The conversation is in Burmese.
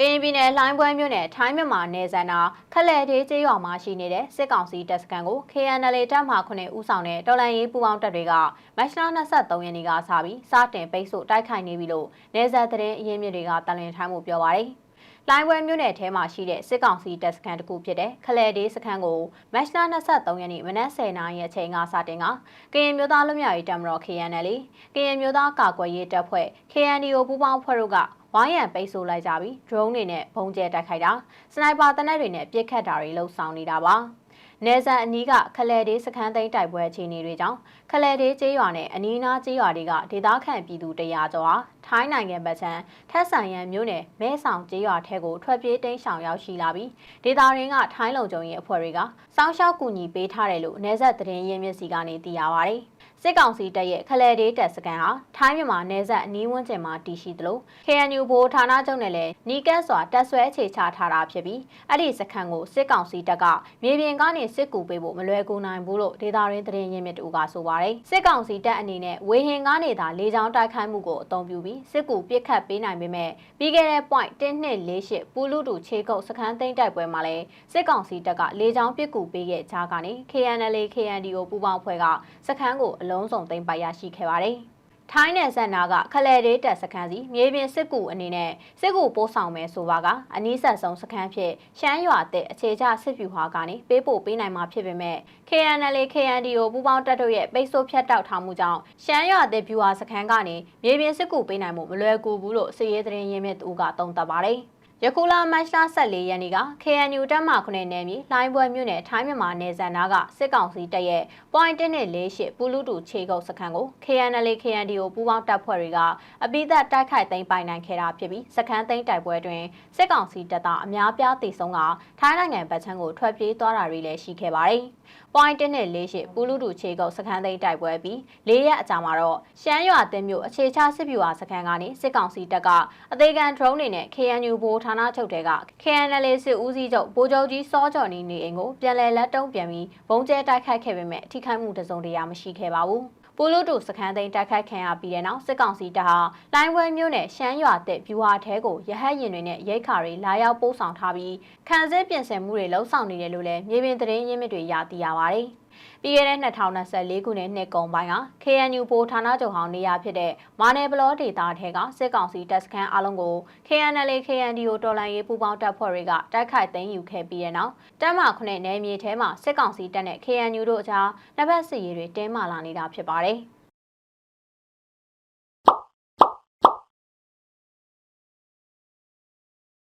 ကရင်ပြည်နယ်လှိုင်းပွဲမြို့နယ်ထိုင်းမြန်မာနယ်စပ်နာခလဲတေးကျေးရွာမှာရှိနေတဲ့စစ်ကောင်စီတပ်စခန်းကို KNL တပ်မှ9ဦးဆောင်တဲ့တော်လှန်ရေးပူးပေါင်းတပ်တွေကမတ်လ23ရက်နေ့ကစပြီးစတင်ပိတ်ဆို့တိုက်ခိုက်နေပြီလို့နယ်စပ်သတင်းအရင်းမြစ်တွေကတန်လွင်ထိုင်းမှုပြောပါရယ်။ လိုင်းဝဲမြို့နယ်ထဲမှာရှိတဲ့စစ်ကောင်စီတပ်စခန်းတစ်ခုဖြစ်တဲ့ခလဲဒေးစခန်းကိုမတ်လ23ရက်နေ့မနက်10:00နာရီအချိန်ကစတင်ကကရင်မျိုးသားလူမျိုးရေးတပ်မတော် KNL ကရင်မျိုးသားကာကွယ်ရေးတပ်ဖွဲ့ KNDO ပူးပေါင်းဖွဲ့တို့ကဝိုင်းရံပိတ်ဆို့လိုက်ကြပြီး drone တွေနဲ့ဘုံကျဲတိုက်ခိုက်တာစနိုက်ပါတနက်တွေနဲ့ပစ်ခတ်တာတွေလှုပ်ဆောင်နေတာပါနေဇန်အနီးကခလဲဒေးစခန်းသိမ်းတိုက်ပွဲအခြေအနေတွေကြောင့်ခလဲဒေးကျေးရွာနဲ့အနီးအနားကျေးရွာတွေကဒေသခံပြည်သူ100ကျော်ဟာ ထိုင်းနိုင်ငံဘက်ခြမ်းထက်ဆန်ရန်မြို့နယ်မဲဆောင်ကျေးရွာထဲကိုထွက်ပြေးတိမ်းရှောင်ရောက်ရှိလာပြီးဒေသရင်းကထိုင်းလုံခြုံရေးအဖွဲ့တွေကစောင်းရှောက်ကူညီပေးထားတယ်လို့နေဆက်သတင်းရင်းမြစ်စီကနေသိရပါဗျ။ စစ်ကောင်စီတပ်ရဲ့ခလဲဒေးတပ်စကန်ဟာထိုင်းမြန်မာနယ်စပ်အနီးဝန်းကျင်မှာတည်ရှိသလို KNU ဘိုးဌာနချုပ်နဲ့လည်းနီးကပ်စွာတပ်ဆွဲအခြေချထားတာဖြစ်ပြီးအဲ့ဒီစခန်းကိုစစ်ကောင်စီတပ်ကမြေပြင်ကနေစစ်ကူပေးဖို့မလွယ်ကူနိုင်ဘူးလို့ဒေသရင်းသတင်းရင်းမြစ်တူကဆိုပါတယ်စစ်ကောင်စီတပ်အနေနဲ့ဝေဟင်ကနေသာလေကြောင်းတိုက်ခိုက်မှုကိုအသုံးပြုပြီးစစ်ကူပစ်ခတ်ပေးနိုင်ပေမဲ့ပြီးခဲ့တဲ့ point 1248ပူလူတူခြေကုပ်စခန်းသိမ်းတိုက်ပွဲမှာလည်းစစ်ကောင်စီတပ်ကလေကြောင်းပစ်ကူပေးခဲ့ကြားကနေ KNL KNDO ပူးပေါင်းဖွဲ့ကစခန်းကိုအလုံးစုံသိမ်းပိုက်ရရှိခဲ့ပါတယ်။ထိုင်းနယ်စပ်နာကခလဲဒေးတက်စခန်းစီမြေပြင်စစ်ကူအနေနဲ့စစ်ကူပို့ဆောင်မယ်ဆိုပါကအနီးဆက်ဆုံးစခန်းဖြစ်ရှမ်းရွာတဲ့အခြေချစစ်ပြူဟာကနေပေးပို့ပေးနိုင်မှာဖြစ်ပေမဲ့ KNL KNDO ပူးပေါင်းတပ်တို့ရဲ့ပိတ်ဆို့ဖြတ်တောက်ထားမှုကြောင့်ရှမ်းရွာတဲ့ပြူဟာစခန်းကနေမြေပြင်စစ်ကူပေးနိုင်မှုမလွယ်ကူဘူးလို့စစ်ရေးသတင်းရင်းမြစ်သူကသုံးသပ်ပါတယ်။ ယခုလမတ်လ14ရက်နေ့က KNU တပ်မ9နယ်မြေလိုင်းပွဲမြို့နယ်ထိုင်းမြန်မာနယ်စပ်နားကစစ်ကောင်စီတပ်ရဲ့ point 148ပူလူတူခြေကုပ်စခန်းကို KNL KNDO ပူးပေါင်းတပ်ဖွဲ့တွေကအပိသက်တိုက်ခိုက်သိမ်းပိုင်နိုင်ခဲ့တာဖြစ်ပြီးစခန်းသိမ်းတိုက်ပွဲတွင်စစ်ကောင်စီတပ်သားအများပြားသေဆုံးကထိုင်းနိုင်ငံဗတ်ချမ်းကိုထွက်ပြေးသွားတာတွေလည်းရှိခဲ့ပါတယ်။ point 148ပူလူတူခြေကုပ်စခန်းသိမ်းတိုက်ပွဲပြီး၄ရက်အကြာမှာတော့ရှမ်းရွာတင်မြို့အခြေချစစ်ဗျူဟာစခန်းကနေစစ်ကောင်စီတပ်ကအသေးခံ drone တွေနဲ့ KNU ဘိုးဌာနချုပ်တွေက KNL စစ်ဦးစီးချုပ်ဗိုလ်ချုပ်ကြီးစောကျော်နီနေအိမ်ကိုပြန်လည်လက်တုံးပြန်ပြီးဘုံကျဲတိုက်ခိုက်ခဲ့ပေမဲ့ထိခိုက်မှုတစုံတရာမရှိခဲ့ပါဘူး။ပူလို့တူစခန်းသိမ်းတိုက်ခိုက်ခံရပြီးတဲ့နောက်စစ်ကောင်စီတပ်ဟာလိုင်းဝဲမြို့နယ်ရှမ်းရွာတဲ့ဗျူဟာထဲကိုရဟတ်ရင်တွေနဲ့ရိတ်ခါတွေလာရောက်ပို့ဆောင်ထားပြီးခံစစ်ပြင်ဆင်မှုတွေလှုံ့ဆော်နေတယ်လို့လည်းမြေပြင်သတင်းရင်းမြစ်တွေရသိရပါတယ်။ ပြီးခဲ့တဲ့2024ခုနှစ်နှစ်ကုန်ပိုင်းက KNU ပိုဌာနချုပ်ဟောင်းနေရာဖြစ်တဲ့မာနယ်ဘလောဒေတာထဲကစစ်ကောင်စီတပ်စခန်းအလုံးကို KNL KNDO တော်လှန်ရေးပူးပေါင်းတပ်ဖွဲ့တွေကတိုက်ခိုက်သိမ်းယူခဲ့ပြီးတဲ့နောက်တပ်မ9နယ်မြေထဲမှာစစ်ကောင်စီတပ်နဲ့ KNU တို့အကြားနှစ်ဘက်စစ်ရေးတွေတင်းမာလာနေတာဖြစ်ပါတယ်။